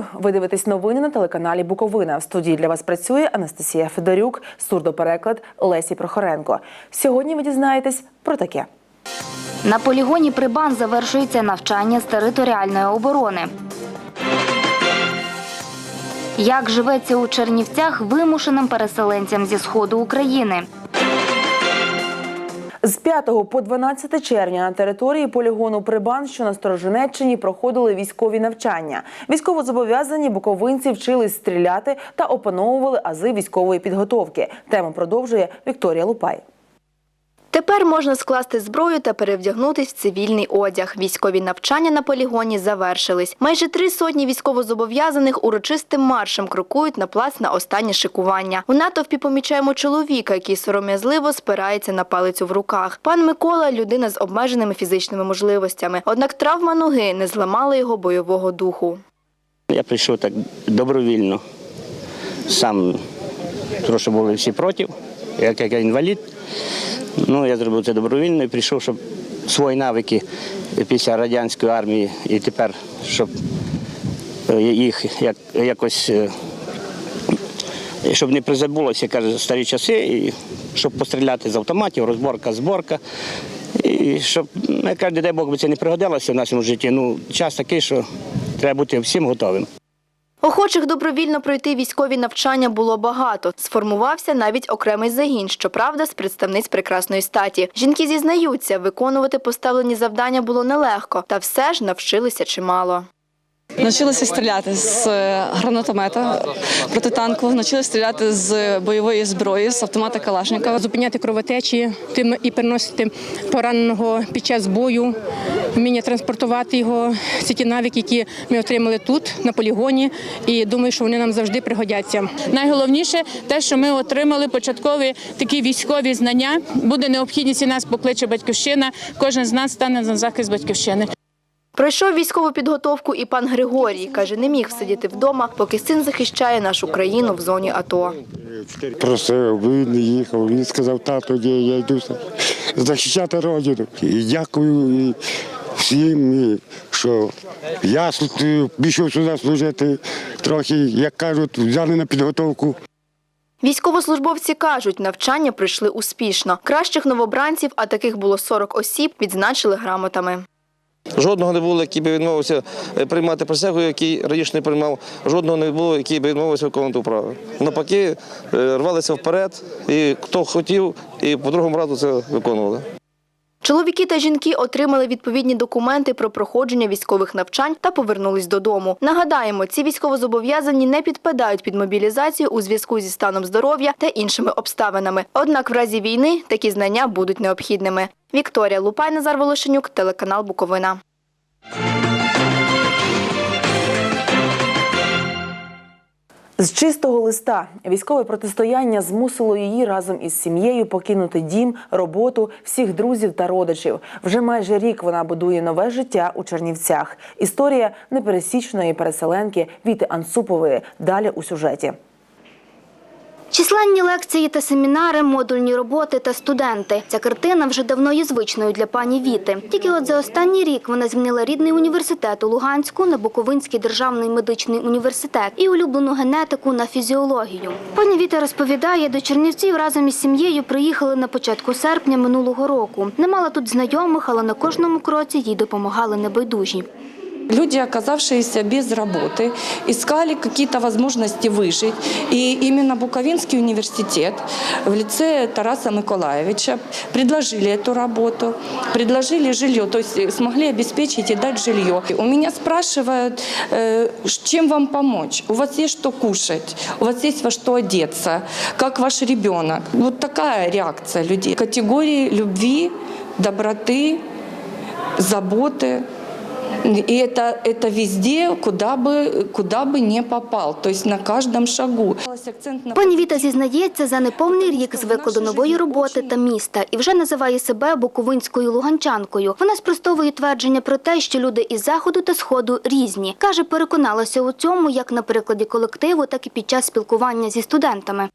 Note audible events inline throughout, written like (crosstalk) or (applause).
Вітаю! Ви дивитесь новини на телеканалі Буковина. В студії для вас працює Анастасія Федорюк, сурдопереклад Лесі Прохоренко. Сьогодні ви дізнаєтесь про таке. На полігоні Прибан завершується навчання з територіальної оборони. Як живеться у Чернівцях вимушеним переселенцям зі сходу України? З 5 по 12 червня на території полігону Прибан, що на Сторожинеччині, проходили військові навчання. Військовозобов'язані буковинці вчились стріляти та опановували ази військової підготовки. Тему продовжує Вікторія Лупай. Тепер можна скласти зброю та перевдягнутись в цивільний одяг. Військові навчання на полігоні завершились. Майже три сотні військовозобов'язаних урочистим маршем крокують на плац на останнє шикування. У натовпі помічаємо чоловіка, який сором'язливо спирається на палицю в руках. Пан Микола людина з обмеженими фізичними можливостями. Однак травма ноги не зламала його бойового духу. Я прийшов так добровільно. Сам трошки були всі проти, як, як інвалід. Ну, я зробив це добровільно і прийшов, щоб свої навики після радянської армії і тепер, щоб е, їх як, якось, е, щоб не призабулося, каже, старі часи, і щоб постріляти з автоматів, розборка, зборка. І щоб, ну, я дай Бог би це не пригодилося в нашому житті. Ну, час такий, що треба бути всім готовим. Охочих добровільно пройти військові навчання було багато. Сформувався навіть окремий загін, щоправда, з представниць прекрасної статі. Жінки зізнаються, виконувати поставлені завдання було нелегко, та все ж навчилися чимало. Навчилися стріляти з е, гранатомета протитанкового, навчилися стріляти з бойової зброї, з автомата Калашникова. зупиняти кровотечі тим і переносити пораненого під час бою, вміння транспортувати його. Це ті навики, які ми отримали тут, на полігоні, і думаю, що вони нам завжди пригодяться. Найголовніше те, що ми отримали початкові такі військові знання. Буде необхідність і нас покличе батьківщина. Кожен з нас стане на захист батьківщини. Пройшов військову підготовку і пан Григорій. Каже, не міг сидіти вдома, поки син захищає нашу країну в зоні АТО. Просив, він не їхав. Він сказав, тато, я йду захищати родину. І дякую всім, що я пішов сюди служити трохи, як кажуть, взяли на підготовку. Військовослужбовці кажуть, навчання пройшли успішно. Кращих новобранців, а таких було 40 осіб, відзначили грамотами. Жодного не було, який би відмовився е, приймати присягу, який раніше не приймав. Жодного не було, який би відмовився виконувати вправи. Навпаки, е, рвалися вперед, і хто хотів, і по другому разу це виконували. Чоловіки та жінки отримали відповідні документи про проходження військових навчань та повернулись додому. Нагадаємо, ці військовозобов'язані не підпадають під мобілізацію у зв'язку зі станом здоров'я та іншими обставинами. Однак в разі війни такі знання будуть необхідними. Вікторія Лупай, Назар Волошенюк, телеканал Буковина. З чистого листа військове протистояння змусило її разом із сім'єю покинути дім, роботу, всіх друзів та родичів. Вже майже рік вона будує нове життя у Чернівцях. Історія непересічної переселенки Віти Ансупової. Далі у сюжеті. Численні лекції та семінари, модульні роботи та студенти. Ця картина вже давно є звичною для пані Віти. Тільки от за останній рік вона змінила рідний університет у Луганську на Буковинський державний медичний університет і улюблену генетику на фізіологію. Пані Віта розповідає, до Чернівців разом із сім'єю приїхали на початку серпня минулого року. Не мала тут знайомих, але на кожному кроці їй допомагали небайдужі. Люди, оказавшиеся без работы, искали какие-то возможности выжить. И именно Буковинский университет в лице Тараса Миколаевича предложили эту работу, предложили жилье, то есть смогли обеспечить и дать жилье. У меня спрашивают, э, чем вам помочь? У вас есть что кушать? У вас есть во что одеться? Как ваш ребенок? Вот такая реакция людей. Категории любви, доброты, заботы. И это, это везде, куда бы, куда бы не попал, то есть на каждом шагу. Пані Віта зізнається, за неповний рік звикла до нової роботи та міста і вже називає себе буковинською луганчанкою. Вона спростовує твердження про те, що люди із заходу та сходу різні. Каже, переконалася у цьому як на прикладі колективу, так і під час спілкування зі студентами.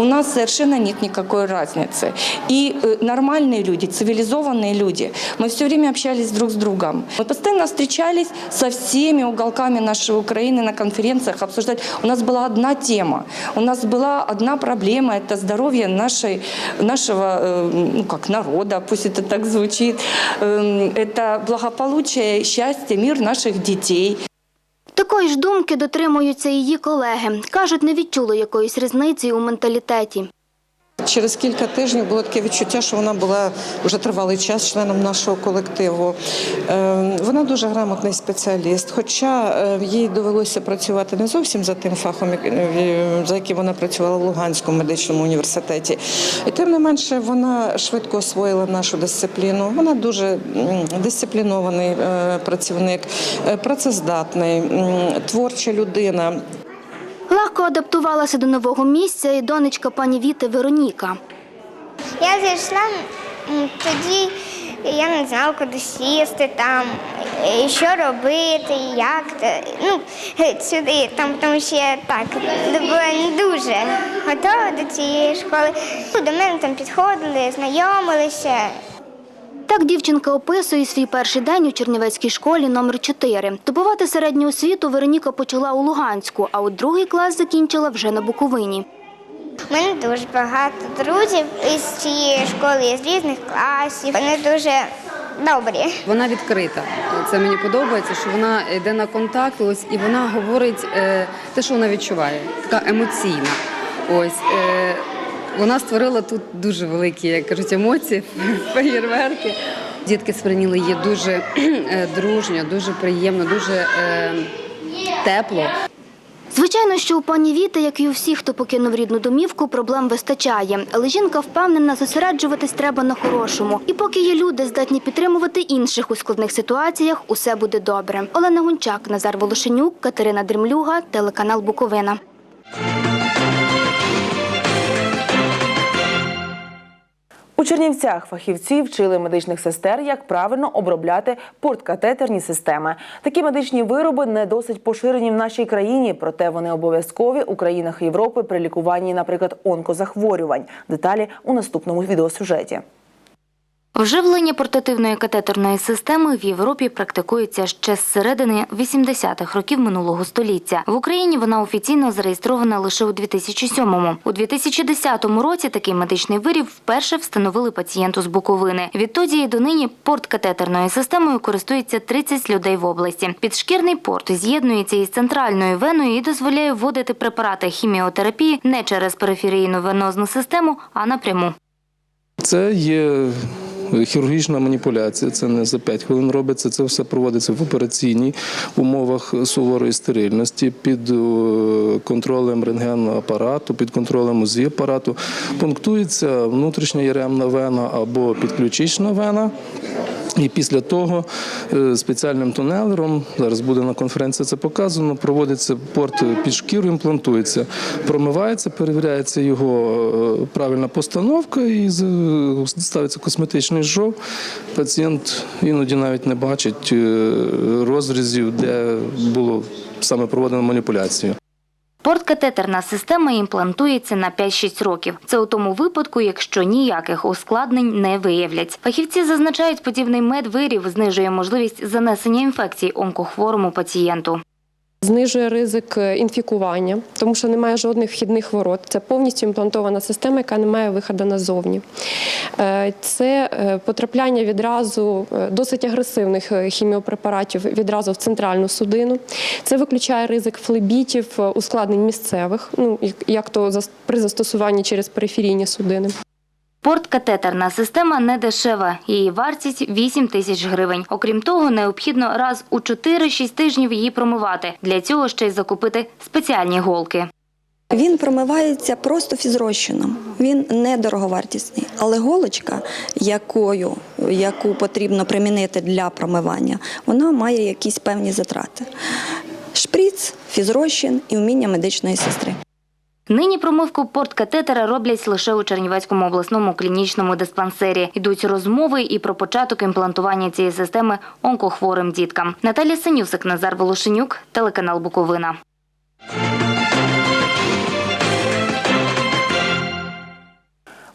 У нас совершенно нет никакой разницы. И э, нормальные люди, цивилизованные люди, мы все время общались друг с другом. Мы постоянно встречались со всеми уголками нашей Украины на конференциях обсуждать. У нас была одна тема, у нас была одна проблема – это здоровье нашей, нашего э, ну, как народа, пусть это так звучит. Эм, Это благополучие, счастье, мир наших детей. Такої ж думки дотримуються її колеги. Кажуть, не відчули якоїсь різниці у менталітеті. Через кілька тижнів було таке відчуття, що вона була вже тривалий час членом нашого колективу. Е, Вона дуже грамотний спеціаліст, хоча е, їй довелося працювати не зовсім за тим фахом, е, за яким вона працювала в Луганському медичному університеті. І тим не менше вона швидко освоїла нашу дисципліну. Вона дуже дисциплінований е, працівник, е, працездатний, творча людина. Легко адаптувалася до нового місця і донечка пані Віти Вероніка. Я зайшла тоді, я не знала, куди сісти там, що робити, як. Ну, сюди, там, тому що я так була не дуже готова до цієї школи. Ну, До мене там підходили, знайомилися. Так дівчинка описує свій перший день у Чернівецькій школі номер 4 Добувати середню освіту Вероніка почала у Луганську, а от другий клас закінчила вже на Буковині. У мене дуже багато друзів із цієї школи, з різних класів. Вони дуже добрі. Вона відкрита. Це мені подобається, що вона йде на контакт, ось і вона говорить е, те, що вона відчуває, така емоційна. Ось е, вона створила тут дуже великі, як кажуть, емоції, (laughs) феєрверки. Дітки сприйняли її дуже (clears throat) е, дружньо, дуже приємно, дуже е, тепло. Звичайно, що у пані Віти, як і у всіх, хто покинув рідну домівку, проблем вистачає. Але жінка впевнена, зосереджуватись треба на хорошому. І поки є люди, здатні підтримувати інших у складних ситуаціях, усе буде добре. Олена Гунчак, Назар Волошенюк, Катерина Дремлюга, телеканал Буковина. У Чернівцях фахівці вчили медичних сестер, як правильно обробляти порткатетерні системи. Такі медичні вироби не досить поширені в нашій країні, проте вони обов'язкові у країнах Європи при лікуванні, наприклад, онкозахворювань. Деталі у наступному відеосюжеті. Вживлення портативної катетерної системи в Європі практикується ще з середини 80-х років минулого століття. В Україні вона офіційно зареєстрована лише у 2007-му. У 2010 році такий медичний виріб вперше встановили пацієнту з Буковини. Відтоді і донині порт-катетерною системою користується 30 людей в області. Підшкірний порт з'єднується із центральною веною і дозволяє вводити препарати хіміотерапії не через периферійну венозну систему, а напряму. Це є хірургічна маніпуляція, це не за 5 хвилин робиться, це все проводиться в операційній умовах суворої стерильності під е, контролем рентгенного апарату, під контролем УЗІ апарату. Пунктується внутрішня яремна вена або підключична вена. І після того е, спеціальним тунелером, зараз буде на конференції це показано, проводиться порт під шкіру, імплантується, промивається, перевіряється його е, правильна постановка і з- ставиться косметичний жов. Пацієнт іноді навіть не бачить е, розрізів, де було саме проведено маніпуляцію. Порткатетерна система імплантується на 5-6 років. Це у тому випадку, якщо ніяких ускладнень не виявлять. Фахівці зазначають, подібний медвирів знижує можливість занесення інфекцій онкохворому пацієнту. Знижує ризик е, інфікування, тому що немає жодних вхідних ворот. Це повністю імплантована система, яка не має виходу назовні. Е, Це е, потрапляння відразу досить агресивних хіміопрепаратів відразу в центральну судину. Це виключає ризик флебітів, ускладнень місцевих, ну як- то при застосуванні через периферійні судини. Порткатетерна система не дешева. Її вартість 8 тисяч гривень. Окрім того, необхідно раз у 4-6 тижнів її промивати. Для цього ще й закупити спеціальні голки. Він промивається просто фізрозчином. Він не дороговартісний. Але голочка, якою, яку потрібно примінити для промивання, вона має якісь певні затрати. Шприц, фізрозчин і вміння медичної сестри. Нині промивку порткатетера роблять лише у Чернівецькому обласному клінічному диспансері. Йдуть розмови і про початок імплантування цієї системи онкохворим діткам. Наталія Синюсик, Назар Волошенюк, телеканал Буковина.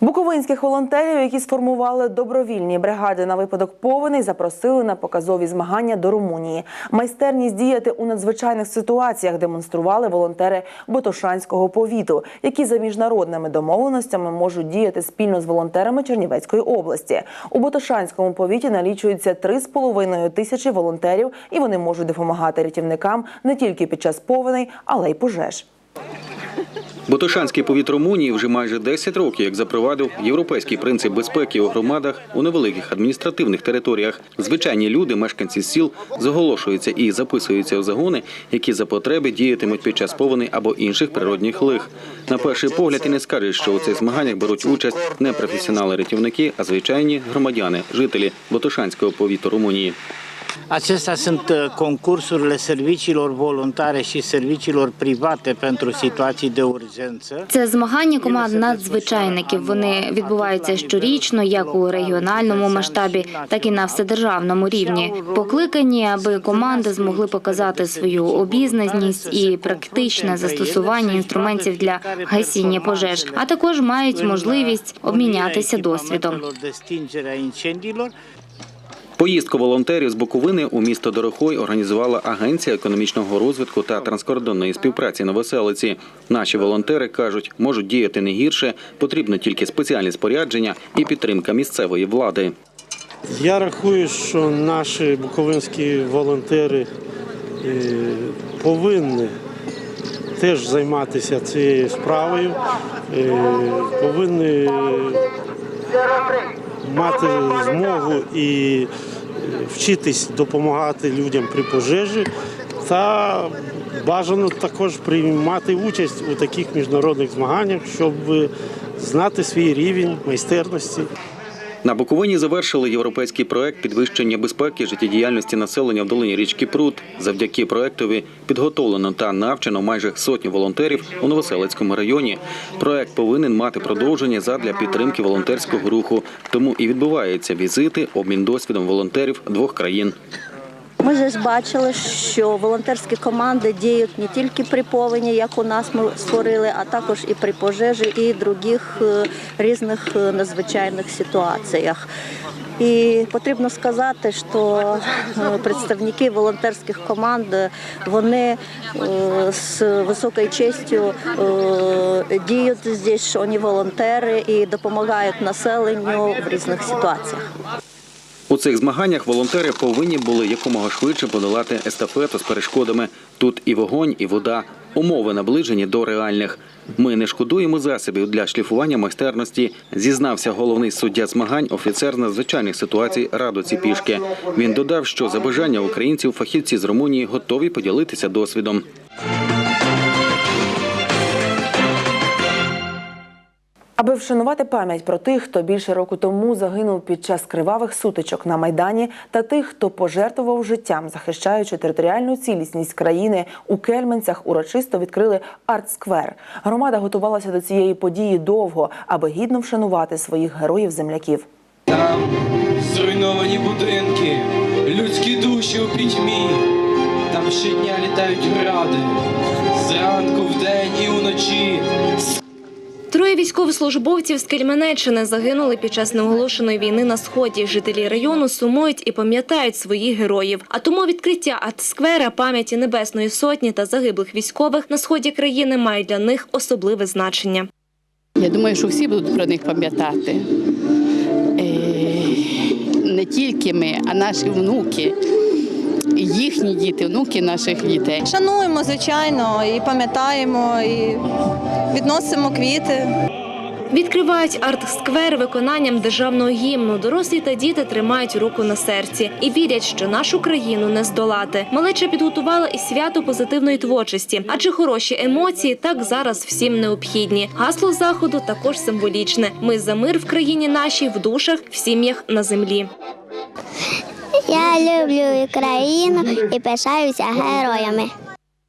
Буковинських волонтерів, які сформували добровільні бригади на випадок повеней, запросили на показові змагання до Румунії. Майстерність діяти у надзвичайних ситуаціях демонстрували волонтери Ботошанського повіту, які за міжнародними домовленостями можуть діяти спільно з волонтерами Чернівецької області. У Ботошанському повіті налічується 3,5 тисячі волонтерів, і вони можуть допомагати рятівникам не тільки під час повеней, але й пожеж. Ботошанський повіт Румунії вже майже 10 років як запровадив європейський принцип безпеки у громадах у невеликих адміністративних територіях. Звичайні люди, мешканці сіл, заголошуються і записуються у загони, які за потреби діятимуть під час повеней або інших природних лих. На перший погляд і не скажеш, що у цих змаганнях беруть участь не професіонали-рятівники, а звичайні громадяни, жителі Ботошанського повіту Румунії. Acestea sunt uh, concursurile serviciilor voluntare și serviciilor private pentru situații de urgență. Це змагання команд надзвичайників. Вони відбуваються щорічно, як у регіональному масштабі, так і на вседержавному рівні. Покликані, аби команди змогли показати свою обізнаність і практичне застосування інструментів для гасіння пожеж, а також мають можливість обмінятися досвідом. Поїздку волонтерів з Буковини у місто Дорохой організувала Агенція економічного розвитку та транскордонної співпраці на Веселиці. Наші волонтери кажуть, можуть діяти не гірше, потрібно тільки спеціальні спорядження і підтримка місцевої влади. Я рахую, що наші буковинські волонтери е, повинні теж займатися цією справою, е, повинні мати змогу і вчитись допомагати людям при пожежі та бажано також приймати участь у таких міжнародних змаганнях, щоб знати свій рівень майстерності. На Буковині завершили європейський проект підвищення безпеки життєдіяльності населення в долині річки Прут. Завдяки проектові підготовлено та навчено майже сотню волонтерів у Новоселецькому районі. Проект повинен мати продовження задля підтримки волонтерського руху. Тому і відбуваються візити, обмін досвідом волонтерів двох країн. Ми ж бачили, що волонтерські команди діють не тільки при повені, як у нас ми створили, а також і при пожежі, і других е, різних е, надзвичайних ситуаціях. І потрібно сказати, що е, представники волонтерських команд вони з високою честю діють здесь, що вони волонтери і допомагають населенню в різних ситуаціях. У цих змаганнях волонтери повинні були якомога швидше подолати естафету з перешкодами. Тут і вогонь, і вода. Умови наближені до реальних. Ми не шкодуємо засобів для шліфування майстерності, зізнався головний суддя змагань, офіцер надзвичайних ситуацій Радо Ціпішки. Він додав, що за бажання українців фахівці з Румунії готові поділитися досвідом. Аби вшанувати пам'ять про тих, хто більше року тому загинув під час кривавих сутичок на майдані, та тих, хто пожертвував життям, захищаючи територіальну цілісність країни у Кельменцях, урочисто відкрили арт-сквер. Громада готувалася до цієї події довго, аби гідно вшанувати своїх героїв-земляків. Там зруйновані будинки, людські душі у пітьмі. Там щодня літають гради, зранку, вдень і уночі. Троє військовослужбовців з Кельменеччини загинули під час неоголошеної війни на сході. Жителі району сумують і пам'ятають своїх героїв. А тому відкриття арт-сквера пам'яті Небесної Сотні та загиблих військових на сході країни має для них особливе значення. Я думаю, що всі будуть про них пам'ятати. Е, Не тільки ми, а наші внуки, їхні діти, внуки наших дітей. Шануємо, звичайно, і пам'ятаємо, і відносимо квіти. Відкривають арт-сквер виконанням державного гімну. Дорослі та діти тримають руку на серці і вірять, що нашу країну не здолати. Малеча підготувала і свято позитивної творчості, адже хороші емоції так зараз всім необхідні. Гасло заходу також символічне. Ми за мир в країні нашій, в душах, в сім'ях на землі. Я люблю Україну і пишаюся героями.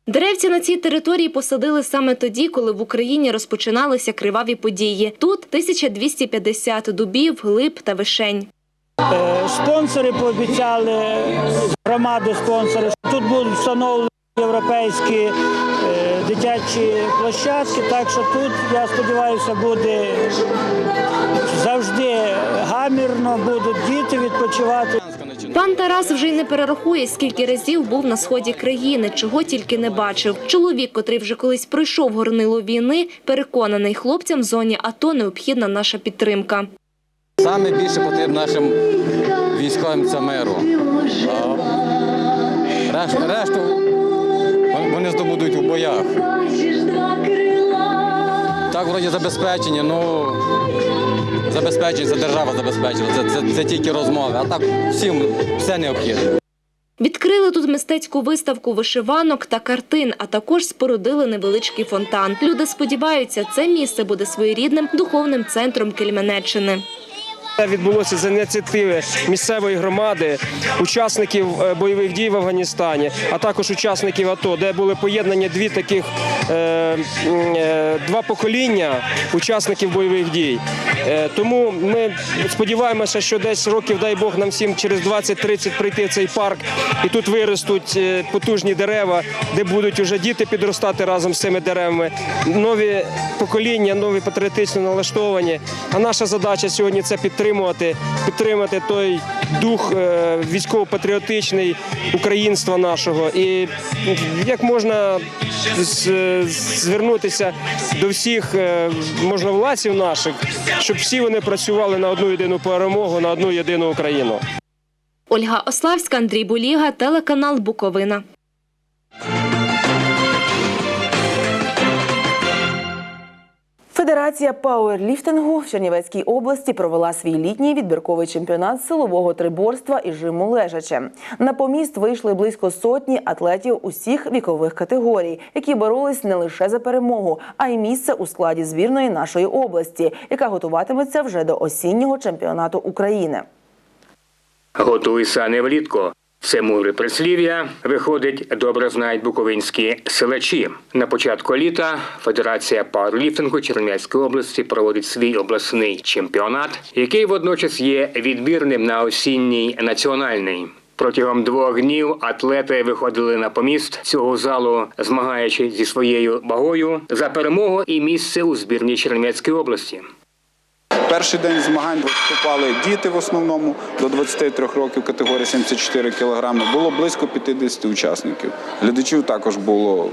Деревця на цій території посадили саме тоді, коли в Україні розпочиналися криваві події. Тут 1250 дубів, глиб та вишень. Е, Спонсори пообіцяли, громади спонсори, тут будуть встановлені Європейські е, дитячі площадки, так що тут, я сподіваюся, буде завжди гамірно, будуть діти відпочивати. Пан Тарас вже й не перерахує, скільки разів був на сході країни, чого тільки не бачив. Чоловік, котрий вже колись пройшов горнило війни, переконаний, хлопцям в зоні АТО необхідна наша підтримка. Саме більше потрібно нашим військовим це миру. А решту, вони здобудуть у боях. Так, вроді забезпечення, ну забезпечення, це держава забезпечила. Це, це, це тільки розмови. А так всім все необхідно. Відкрили тут мистецьку виставку вишиванок та картин, а також спорудили невеличкий фонтан. Люди сподіваються, це місце буде своєрідним духовним центром Кельменеччини. Це відбулося з ініціативи місцевої громади, учасників е, бойових дій в Афганістані, а також учасників АТО, де були поєднані дві таких е, е, два покоління учасників бойових дій. Тому ми сподіваємося, що десь років, дай Бог, нам всім через 20-30 прийти в цей парк, і тут виростуть потужні дерева, де будуть уже діти підростати разом з цими деревами. Нові покоління, нові патріотично налаштовані. А наша задача сьогодні це підтримувати, підтримати той дух е, військово-патріотичний українства нашого. І як можна звернутися до всіх е, можновладців наших, щоб всі вони працювали на одну єдину перемогу, на одну єдину Україну. Ольга Ославська, Андрій Буліга, телеканал Буковина. Федерація пауерліфтингу в Чернівецькій області провела свій літній відбірковий чемпіонат силового триборства і жиму лежаче. На поміст вийшли близько сотні атлетів усіх вікових категорій, які боролись не лише за перемогу, а й місце у складі збірної нашої області, яка готуватиметься вже до осіннього чемпіонату України. Готуйся не влітку. Це мудре прислів'я виходить, добре знають буковинські селачі. На початку літа Федерація пауерліфтингу Чернівецької області проводить свій обласний чемпіонат, який водночас є відбірним на осінній національний. Протягом двох днів атлети виходили на поміст цього залу, змагаючись зі своєю вагою за перемогу і місце у збірній Чернівецької області. Перший день змагань виступали діти в основному до 23 років категорії 74 кілограми. Було близько 50 учасників. Глядачів також було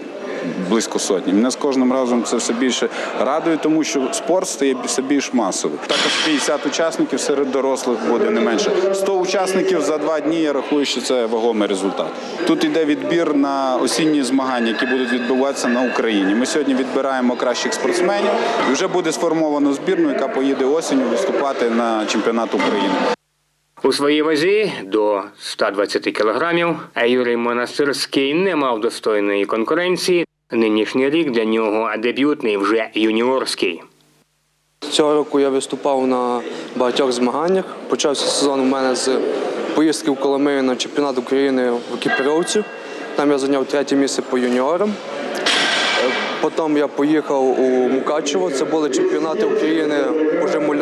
близько сотні. Мене з кожним разом це все більше радує, тому що спорт стає все більш масовим. Також 50 учасників серед дорослих буде не менше. 100 учасників за два дні. Я рахую, що це вагомий результат. Тут йде відбір на осінні змагання, які будуть відбуватися на Україні. Ми сьогодні відбираємо кращих спортсменів і вже буде сформовано збірну, яка поїде осінню виступати на чемпіонат України. У своїй вазі до 120 кілограмів, а Юрій Монастирський не мав достойної конкуренції. Нинішній рік для нього дебютний вже юніорський. Цього року я виступав на багатьох змаганнях. Почався сезон у мене з поїздки в Коломию на чемпіонат України в екіпіровці. Там я зайняв третє місце по юніорам. Е, Потім я поїхав у Мукачево. Це були чемпіонати України по жиму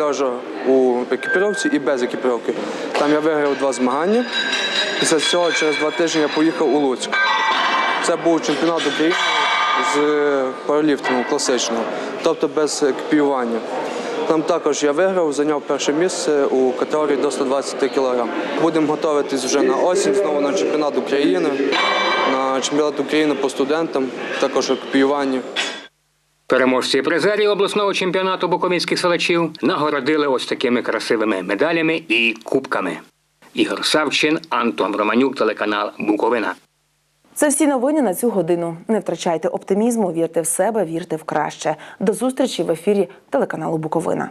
у екіпіровці і без екіпіровки. Там я виграв два змагання. Після цього через два тижні я поїхав у Луцьк. Це був чемпіонат України з параліфтингу класичного, тобто без екіпіювання. Там також я виграв, зайняв перше місце у категорії до 120 кг. Будемо готуватись вже на осінь, знову на чемпіонат України, на чемпіонат України по студентам, також екіпіювання. Переможці і обласного чемпіонату буковинських селачів нагородили ось такими красивими медалями і кубками. Ігор Савчин, Антон Романюк, телеканал Буковина. Це всі новини на цю годину. Не втрачайте оптимізму, вірте в себе, вірте в краще. До зустрічі в ефірі телеканалу Буковина.